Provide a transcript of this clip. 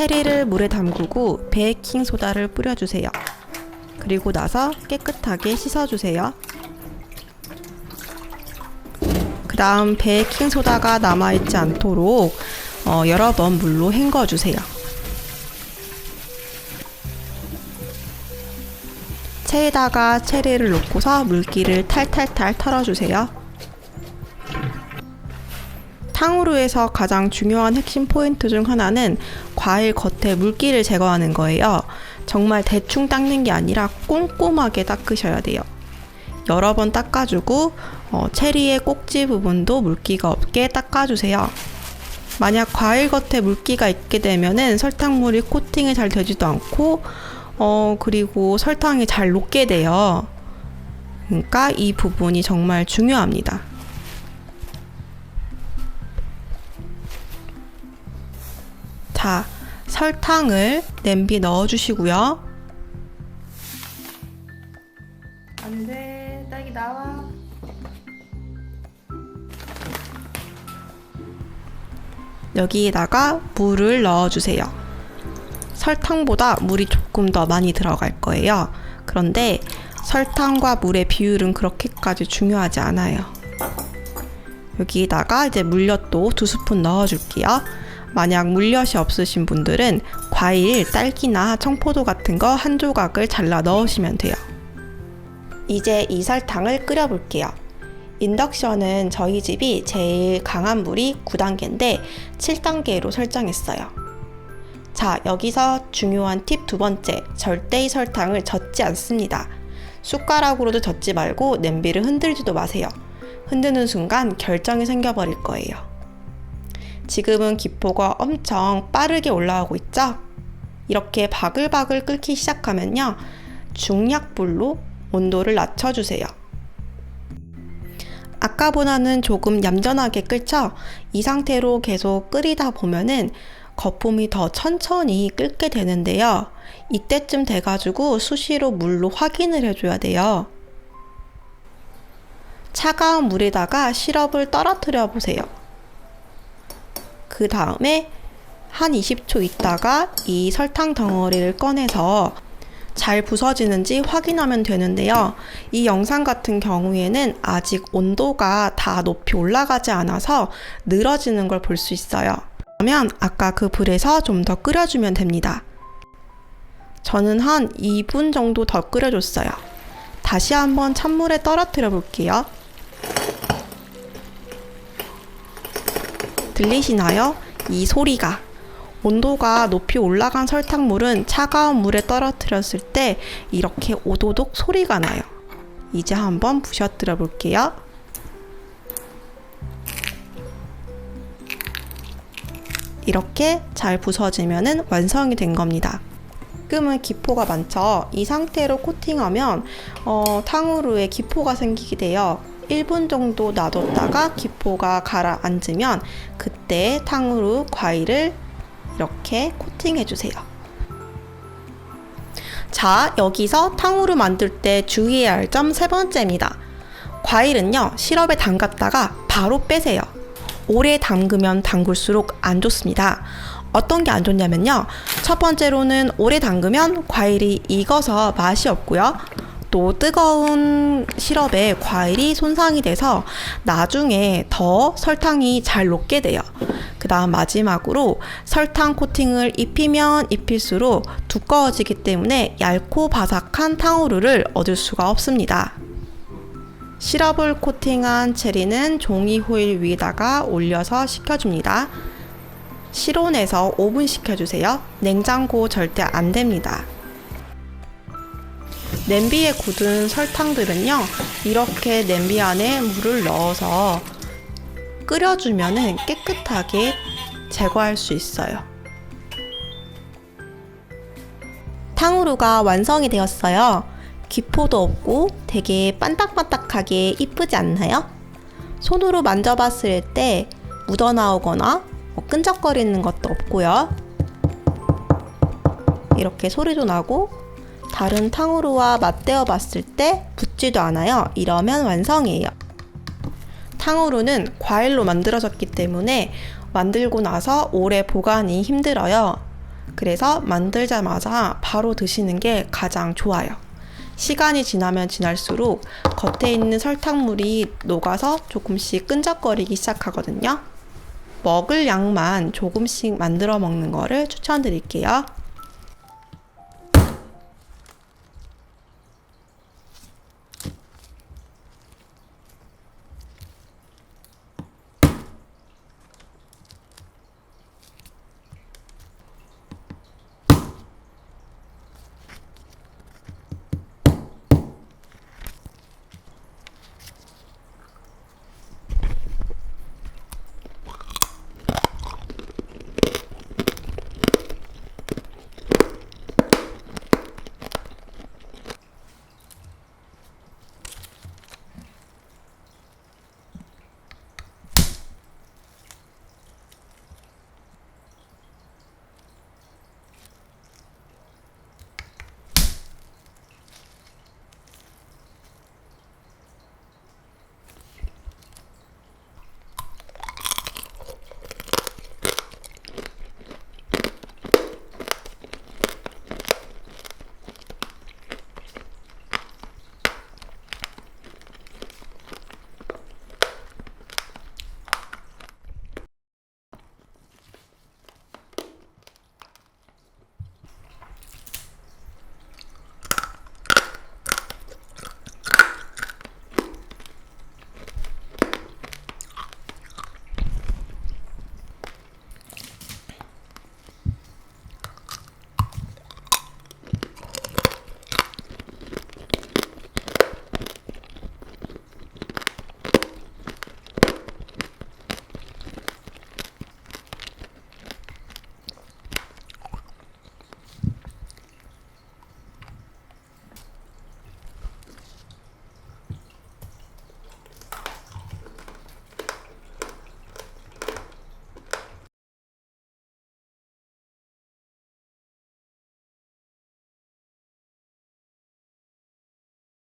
체리를 물에 담그고 베이킹 소다를 뿌려주세요. 그리고 나서 깨끗하게 씻어주세요. 그 다음 베이킹 소다가 남아있지 않도록 어, 여러 번 물로 헹궈주세요. 체에다가 체리를 넣고서 물기를 탈탈탈 털어주세요. 탕후루에서 가장 중요한 핵심 포인트 중 하나는 과일 겉에 물기를 제거하는 거예요. 정말 대충 닦는 게 아니라 꼼꼼하게 닦으셔야 돼요. 여러 번 닦아주고 어, 체리의 꼭지 부분도 물기가 없게 닦아주세요. 만약 과일 겉에 물기가 있게 되면은 설탕물이 코팅이 잘 되지도 않고 어 그리고 설탕이 잘 녹게 돼요. 그러니까 이 부분이 정말 중요합니다. 자, 설탕을 냄비에 넣어주시고요. 안 돼, 딸기 나와. 여기에다가 물을 넣어주세요. 설탕보다 물이 조금 더 많이 들어갈 거예요. 그런데 설탕과 물의 비율은 그렇게까지 중요하지 않아요. 여기에다가 이제 물엿도 두 스푼 넣어줄게요. 만약 물엿이 없으신 분들은 과일, 딸기나 청포도 같은 거 한 조각을 잘라 넣으시면 돼요. 이제 이 설탕을 끓여볼게요. 인덕션은 저희 집이 제일 강한 불이 9단계인데 7단계로 설정했어요. 자, 여기서 중요한 팁 두 번째. 절대 이 설탕을 젓지 않습니다. 숟가락으로도 젓지 말고 냄비를 흔들지도 마세요. 흔드는 순간 결정이 생겨버릴 거예요. 지금은 기포가 엄청 빠르게 올라오고 있죠? 이렇게 바글바글 끓기 시작하면요. 중약불로 온도를 낮춰주세요. 아까보다는 조금 얌전하게 끓죠? 이 상태로 계속 끓이다 보면은 거품이 더 천천히 끓게 되는데요. 이때쯤 돼가지고 수시로 물로 확인을 해줘야 돼요. 차가운 물에다가 시럽을 떨어뜨려 보세요. 그 다음에 한 20초 있다가 이 설탕 덩어리를 꺼내서 잘 부서지는지 확인하면 되는데요. 이 영상 같은 경우에는 아직 온도가 다 높이 올라가지 않아서 늘어지는 걸 볼 수 있어요. 그러면 아까 그 불에서 좀 더 끓여주면 됩니다. 저는 한 2분 정도 더 끓여줬어요. 다시 한번 찬물에 떨어뜨려 볼게요. 들리시나요? 이 소리가. 온도가 높이 올라간 설탕물은 차가운 물에 떨어뜨렸을 때 이렇게 오도독 소리가 나요. 이제 한번 부셔뜨려 볼게요. 이렇게 잘 부서지면 완성이 된 겁니다. 지금은 기포가 많죠. 이 상태로 코팅하면 어, 탕후루에 기포가 생기게 돼요. 1분 정도 놔뒀다가 기포가 가라앉으면 그때 탕후루 과일을 이렇게 코팅해 주세요. 자, 여기서 탕후루 만들 때 주의해야 할 점 세 번째입니다. 과일은요, 시럽에 담갔다가 바로 빼세요. 오래 담그면 담글수록 안 좋습니다. 어떤 게 안 좋냐면요. 첫 번째로는 오래 담그면 과일이 익어서 맛이 없고요. 또 뜨거운 시럽에 과일이 손상이 돼서 나중에 더 설탕이 잘 녹게 돼요. 그 다음 마지막으로 설탕 코팅을 입히면 입힐수록 두꺼워지기 때문에 얇고 바삭한 탕후루를 얻을 수가 없습니다. 시럽을 코팅한 체리는 종이 호일 위에다가 올려서 식혀줍니다. 실온에서 5분 식혀주세요. 냉장고 절대 안 됩니다. 냄비에 굳은 설탕들은요, 이렇게 냄비 안에 물을 넣어서 끓여주면 깨끗하게 제거할 수 있어요. 탕후루가 완성이 되었어요. 기포도 없고 되게 반딱반딱하게 이쁘지 않나요? 손으로 만져봤을 때 묻어나오거나 뭐 끈적거리는 것도 없고요. 이렇게 소리도 나고 다른 탕후루와 맞대어 봤을 때 붙지도 않아요. 이러면 완성이에요. 탕후루는 과일로 만들어졌기 때문에 만들고 나서 오래 보관이 힘들어요. 그래서 만들자마자 바로 드시는 게 가장 좋아요. 시간이 지나면 지날수록 겉에 있는 설탕물이 녹아서 조금씩 끈적거리기 시작하거든요. 먹을 양만 조금씩 만들어 먹는 거를 추천드릴게요.